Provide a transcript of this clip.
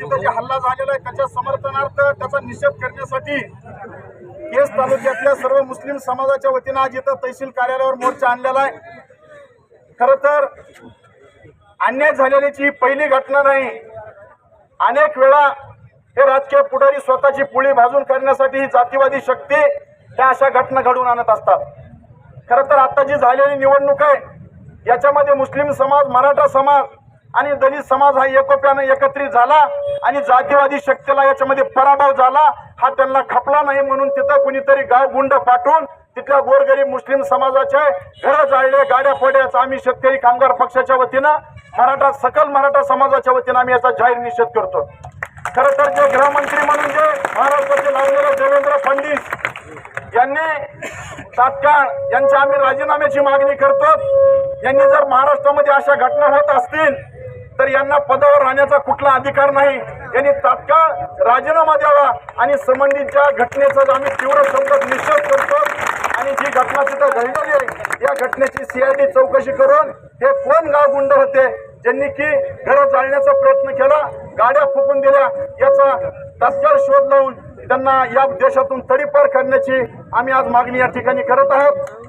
तिथं जे हल्ला झालेला आहे त्याच्या समर्थनार्थ त्याचा निषेध करण्यासाठी केस तालुक्यातल्या सर्व मुस्लिम समाजाच्या वतीनं आज इथं तहसील कार्यालयावर मोर्चा आणलेला आहे. खर तर अन्याय झालेल्याची ही पहिली घटना नाही. अनेक वेळा हे राजकीय पुढारी स्वतःची पुळी भाजून करण्यासाठी ही जातीवादी शक्ती त्या अशा घटना घडवून आणत असतात. खरं तर आता जी झालेली निवडणूक आहे याच्यामध्ये मुस्लिम समाज मराठा समाज आणि दलित समाज हा एकोप्यानं एकत्रित झाला आणि जातीवादी शक्तीला याच्यामध्ये पराभव झाला. हा त्यांना खपला नाही म्हणून तिथं कुणीतरी गाव गुंड पाठवून तिथल्या गोरगरीब मुस्लिम समाजाचे घरं जाळले गाड्या फोड्याचा आम्ही शेतकरी कामगार पक्षाच्या वतीनं मराठा सकल मराठा समाजाच्या वतीनं आम्ही याचा जाहीर निषेध करतो. खरं तर जे गृहमंत्री म्हणून जे महाराष्ट्राचे लावलेले देवेंद्र फडणवीस यांनी तात्काळ यांच्या आम्ही राजीनाम्याची मागणी करतो. यांनी जर महाराष्ट्रामध्ये अशा घटना होत असतील तर यांना पदावर राहण्याचा कुठला अधिकार नाही. यांनी तात्काळ राजीनामा द्यावा आणि संबंधितच्या घटनेचा आम्ही तीव्र शब्दात निषेध करतो आणि जी घटना तिथं घडलेली आहे या घटनेची सीआयडी चौकशी करून हे कोण गाव गुंड होते ज्यांनी की घरं जाळण्याचा प्रयत्न केला गाड्या फुकून दिल्या याचा तात्काळ शोध लावून त्यांना या देशातून तडीपार करण्याची आम्ही आज मागणी या ठिकाणी करत आहोत.